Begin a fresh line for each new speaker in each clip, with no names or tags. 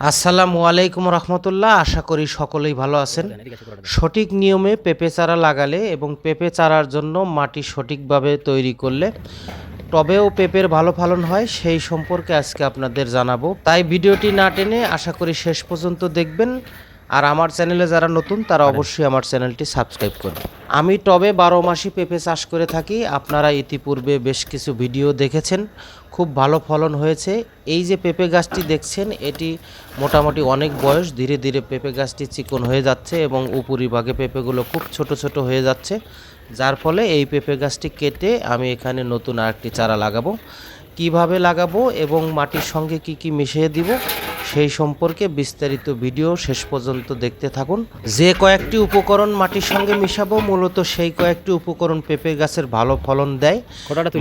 আসসালামু আলাইকুম রহমতুল্লাহ, আশা করি সকলেই ভালো আছেন। সঠিক নিয়মে পেঁপে চারা লাগালে এবং পেঁপে চারার জন্য মাটি সঠিকভাবে তৈরি করলে টবেও পেঁপের ভালো ফলন হয়, সেই সম্পর্কে আজকে আপনাদের জানাব। তাই ভিডিওটি না টেনে আশা করি শেষ পর্যন্ত দেখবেন। আর আমার চ্যানেলে যারা নতুন তারা অবশ্যই আমার চ্যানেলটি সাবস্ক্রাইব করবেন আমি টবে বারো মাসি পেঁপে চাষ করে থাকি। আপনারা ইতিপূর্বে বেশ কিছু ভিডিও দেখেছেন। খুব ভালো ফলন হয়েছে। এই যে পেঁপে গাছটি দেখছেন এটি মোটামুটি অনেক বয়স। ধীরে ধীরে পেঁপে গাছটি চিকন হয়ে যাচ্ছে এবং উপরিভাগে পেঁপেগুলো খুব ছোট ছোট হয়ে যাচ্ছে। যার ফলে এই পেঁপে গাছটি কেটে আমি এখানে নতুন আরেকটি চারা লাগাবো। কীভাবে লাগাবো এবং মাটির সঙ্গে কি কি মিশিয়ে দিব সেই সম্পর্কে বিস্তারিত ভিডিও শেষ পর্যন্ত দেখতে থাকুন। যে কয়েকটি উপকরণ মাটির সঙ্গে মিশাবো মূলত সেই কয়েকটি উপকরণ পেঁপে গাছের ভালো ফলন দেয়।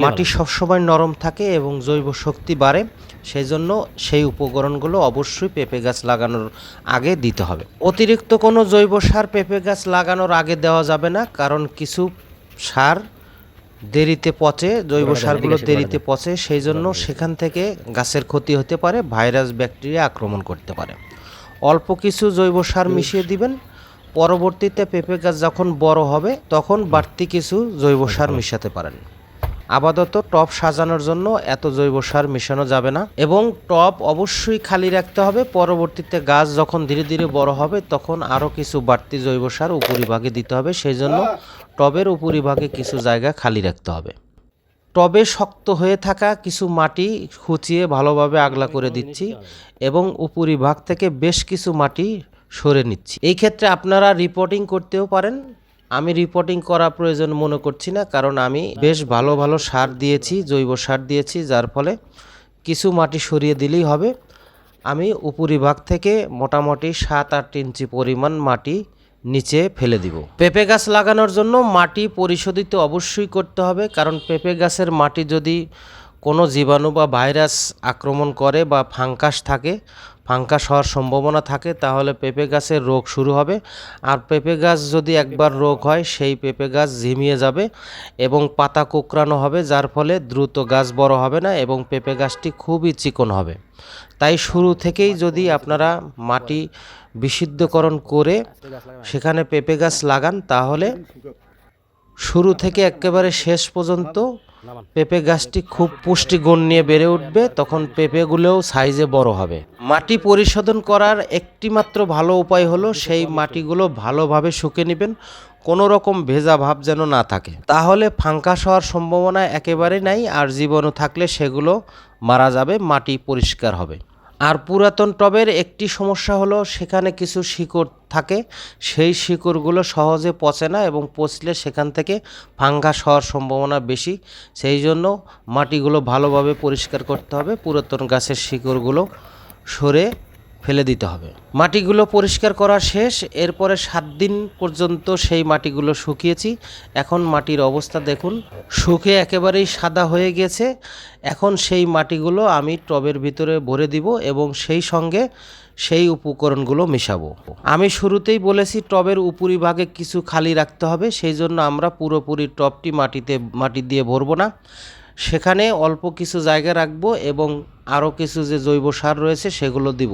মাটি সবসময় নরম থাকে এবং জৈব শক্তি বাড়ে সেই জন্য সেই উপকরণগুলো অবশ্যই পেঁপে গাছ লাগানোর আগে দিতে হবে। অতিরিক্ত কোনো জৈব সার পেঁপে গাছ লাগানোর আগে দেওয়া যাবে না কারণ কিছু সার দেরিতে পচে জৈব সারগুলো দেরিতে পচে সেই জন্য সেখান থেকে গাছের ক্ষতি হতে পারে ভাইরাস ব্যাকটেরিয়া আক্রমণ করতে পারে। অল্প কিছু জৈব সার মিশিয়ে দিবেন পরবর্তীতে পেঁপে গাছ যখন বড় হবে তখন বাড়তি কিছু জৈব সার মিশাতে পারেন। আপাতত টপ সাজানোর জন্য এত জৈব সার মেশানো যাবে না এবং টপ অবশ্যই খালি রাখতে হবে। পরবর্তীতে গাছ যখন ধীরে ধীরে বড় হবে, তখন আরও কিছু বাড়তি জৈব সার উপরিভাগে দিতে হবে। সেই জন্য টবের উপরিভাগে কিছু জায়গা খালি রাখতে হবে। টবে শক্ত হয়ে থাকা কিছু মাটি খুঁচিয়ে ভালোভাবে আগলা করে দিচ্ছি এবং উপরিভাগ থেকে বেশ কিছু মাটি সরে নিচ্ছি। এই ক্ষেত্রে আপনারা রিপোর্টিং করতেও পারেন। আমি রিপোর্টিং করা প্রয়োজন মনে করছি না, কারণ আমি বেশ ভালো ভালো সার দিয়েছি, জৈব সার দিয়েছি, যার ফলে কিছু মাটি সরিয়ে দিলেই হবে। আমি উপরিভাগ থেকে মোটামুটি সাত আট ইঞ্চি পরিমাণ মাটি নিচে ফেলে দিব। পেঁপে গাছ লাগানোর জন্য মাটি পরিশোধিত অবশ্যই করতে হবে, কারণ পেঁপে গাছের মাটি যদি কোনো জীবাণু বা ভাইরাস আক্রমণ করে বা ফাঙ্কাস থাকে, ফাঙ্কাস হওয়ার সম্ভাবনা থাকে, তাহলে পেঁপে গাছের রোগ শুরু হবে। আর পেঁপে গাছ যদি একবার রোগ হয়, সেই পেঁপে গাছ ঝিমিয়ে যাবে এবং পাতা কোঁকড়ানো হবে, যার ফলে দ্রুত গাছ বড় হবে না এবং পেঁপে গাছটি খুবই চিকন হবে। তাই শুরু থেকেই যদি আপনারা মাটি বিশুদ্ধকরণ করে সেখানে পেঁপে গাছ লাগান, তাহলে শুরু থেকে একেবারে শেষ পর্যন্ত পেঁপে গাছটি খুব পুষ্টিগুণ নিয়ে বেড়ে উঠবে, তখন পেঁপেগুলোও সাইজে বড় হবে। মাটি পরিশোধন করার একটিমাত্র ভালো উপায় হলো সেই মাটিগুলো ভালোভাবে শুকিয়ে নেবেন, কোনো রকম ভেজা ভাব যেন না থাকে। তাহলে ফাঙ্কাস হওয়ার সম্ভাবনা একেবারে নাই, আর জীবাণু থাকলে সেগুলো মারা যাবে, মাটি পরিষ্কার হবে। আর পুরাতন টবের একটি সমস্যা হলো, সেখানে কিছু শিকড় থাকে। সেই শিকড়গুলো সহজে পচে না এবং পচলে সেখান থেকে ফাঙ্গাস হওয়ার সম্ভাবনা বেশি। সেই জন্য মাটিগুলো ভালোভাবে পরিষ্কার করতে হবে। পুরাতন গাছের শিকড়গুলো সরে ফেলে দিতে হবে। মাটিগুলো পরিষ্কার করা শেষ, এরপরে সাত দিন পর্যন্ত সেই মাটিগুলো শুকিয়েছি। এখন মাটির অবস্থা দেখুন, শুকে একেবারেই সাদা হয়ে গেছে। এখন সেই মাটিগুলো আমি টবের ভিতরে ভরে দিব এবং সেই সঙ্গে সেই উপকরণগুলো মেশাবো। আমি শুরুতেই বলেছি টবের উপরিভাগে কিছু খালি রাখতে হবে, সেই জন্য আমরা পুরোপুরি টবটি মাটিতে, মাটি দিয়ে ভরবো না। সেখানে অল্প কিছু জায়গা রাখব এবং আরও কিছু যে জৈব সার রয়েছে সেগুলো দিব।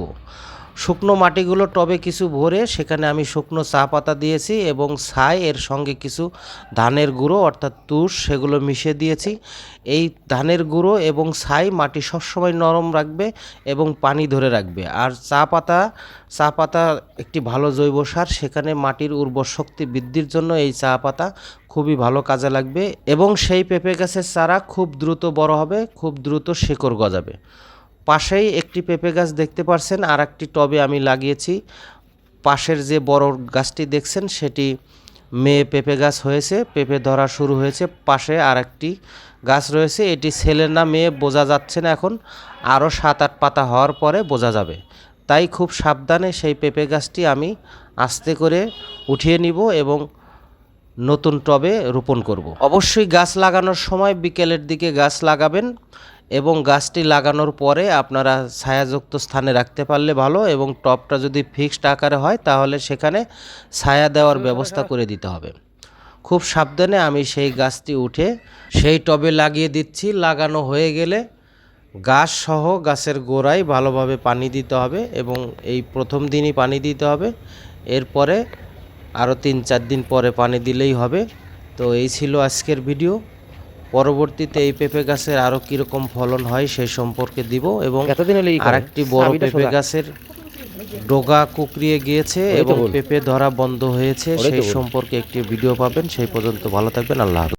শুকনো মাটিগুলো টবে কিছু ভরে সেখানে আমি শুকনো চা পাতা দিয়েছি এবং ছাই এর সঙ্গে কিছু ধানের গুঁড়ো অর্থাৎ তুষ সেগুলো মিশিয়ে দিয়েছি। এই ধানের গুঁড়ো এবং ছাই মাটি সবসময় নরম রাখবে এবং পানি ধরে রাখবে। আর চা পাতা চা পাতা একটি ভালো জৈব সার, সেখানে মাটির উর্বর শক্তি বৃদ্ধির জন্য এই চা পাতা খুবই ভালো কাজে লাগবে এবং সেই পেঁপে গাছের চারা খুব দ্রুত বড় হবে, খুব দ্রুত শেকড় গজাবে। পাশেই একটি পেঁপে গাছ দেখতে পারছেন আর একটি টবে আমি লাগিয়েছি। পাশের যে বড় গাছটি দেখছেন, সেটি মেয়ে পেঁপে গাছ হয়েছে, পেঁপে ধরা শুরু হয়েছে। পাশে আর একটি গাছ রয়েছে, এটি ছেলে না মেয়ে বোঝা যাচ্ছে না এখন, আরও সাত আট পাতা হওয়ার পরে বোঝা যাবে। তাই খুব সাবধানে সেই পেঁপে গাছটি আমি আস্তে করে উঠিয়ে নিব এবং নতুন টবে রোপণ করব। অবশ্যই গাছ লাগানোর সময় বিকেলের দিকে গাছ লাগাবেন এবং গাছটি লাগানোর পরে আপনারা ছায়াযুক্ত স্থানে রাখতে পারলে ভালো এবং টবটা যদি ফিক্সড আকারে হয় তাহলে সেখানে ছায়া দেওয়ার ব্যবস্থা করে দিতে হবে। খুব সাবধানে আমি সেই গাছটি উঠে সেই টবে লাগিয়ে দিচ্ছি। লাগানো হয়ে গেলে গাছ সহ গাছের গোড়ায় ভালোভাবে পানি দিতে হবে এবং এই প্রথম দিনই পানি দিতে হবে। এরপরে আরও তিন চার দিন পরে পানি দিলেই হবে। তো এই ছিল আজকের ভিডিও। পরবর্তীতে এই পেঁপে গাছের আরও কীরকম ফলন হয় সেই সম্পর্কে দিব এবং আরেকটি বড় পেঁপে গাছের ডোগা কুকরিয়ে গিয়েছে এবং পেঁপে ধরা বন্ধ হয়েছে সেই সম্পর্কে একটি ভিডিও পাবেন সেই পর্যন্ত ভালো থাকবেন আল্লাহ